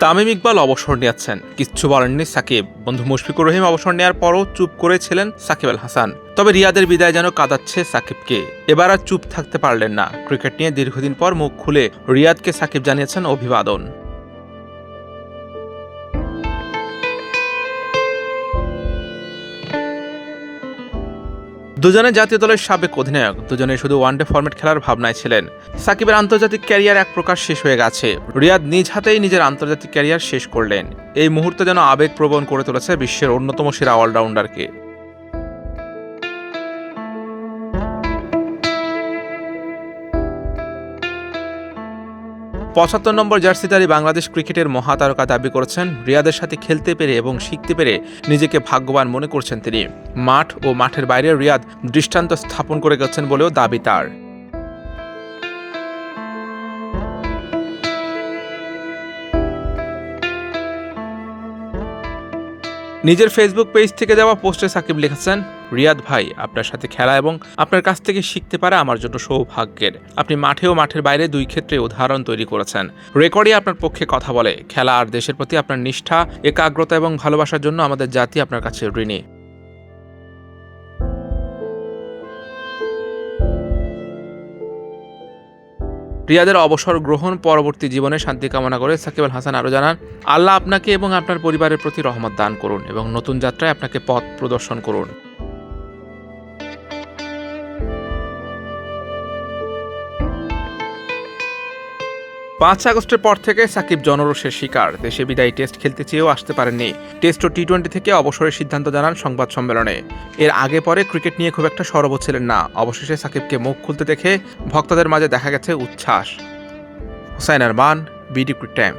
তামিম ইকবাল অবসর নিয়েছেন। কিচ্ছু বলেননি সাকিব। বন্ধু মুশফিকুর রহিম অবসর নেওয়ার পরও চুপ করেছিলেন সাকিব আল হাসান। তবে রিয়াদের বিদায় যেন কাঁদাচ্ছে সাকিবকে। এবার আর চুপ থাকতে পারলেন না। ক্রিকেট নিয়ে দীর্ঘদিন পর মুখ খুলে রিয়াদকে সাকিব জানিয়েছেন অভিবাদন। দুজনে জাতীয় দলের সাবেক অধিনায়ক। দুজনে শুধু ওয়ানডে ফরম্যাট খেলার ভাবনায় ছিলেন। সাকিবের আন্তর্জাতিক ক্যারিয়ার এক প্রকার শেষ হয়ে গেছে। রিয়াদ নিজ হাতেই নিজের আন্তর্জাতিক ক্যারিয়ার শেষ করলেন। এই মুহূর্তে যেন আবেগ প্রবণ করে তুলেছে বিশ্বের অন্যতম সেরা অলরাউন্ডারকে পঁচাত্তর নম্বর জার্সিধারী বাংলাদেশ ক্রিকেটের মহাতারকা দাবি করেছেন, রিয়াদের সাথে খেলতে পেরে এবং শিখতে পেরে নিজেকে ভাগ্যবান মনে করছেন তিনি। মাঠ ও মাঠের বাইরে রিয়াদ দৃষ্টান্ত স্থাপন করে গেছেন বলেও দাবি তার। নিজের ফেসবুক পেজ থেকে দেওয়া পোস্টে সাকিব লিখেছেন, রিয়াদ ভাই, আপনার সাথে খেলা এবং আপনার কাছ থেকে শিখতে পারা আমার জন্য সৌভাগ্যের। আপনি মাঠে ও মাঠের বাইরে দুই ক্ষেত্রে উদাহরণ তৈরি করেছেন। রেকর্ডই আপনার পক্ষে কথা বলে। খেলা আর দেশের প্রতি আপনার নিষ্ঠা, একাগ্রতা এবং ভালোবাসার জন্য আমাদের জাতি আপনার কাছে ঋণী। রিয়াদের অবসর গ্রহণ পরবর্তী জীবনে শান্তি কামনা করে সাকিব আল হাসান আরও জানান, আল্লাহ আপনাকে এবং আপনার পরিবারের প্রতি রহমত দান করুন এবং নতুন যাত্রায় আপনাকে পথ প্রদর্শন করুন। পাঁচ আগস্টের পর থেকে সাকিব জনরোষের শিকার। দেশে বিদায়ী টেস্ট খেলতে চেয়েও আসতে পারেননি। টেস্ট ও টি টোয়েন্টি থেকে অবসরের সিদ্ধান্ত জানান সংবাদ সম্মেলনে। এর আগে পরে ক্রিকেট নিয়ে খুব একটা সরব ছিলেন না। অবশেষে সাকিবকে মুখ খুলতে দেখে ভক্তদের মাঝে দেখা গেছে উচ্ছ্বাস। Hussain Arman, BD time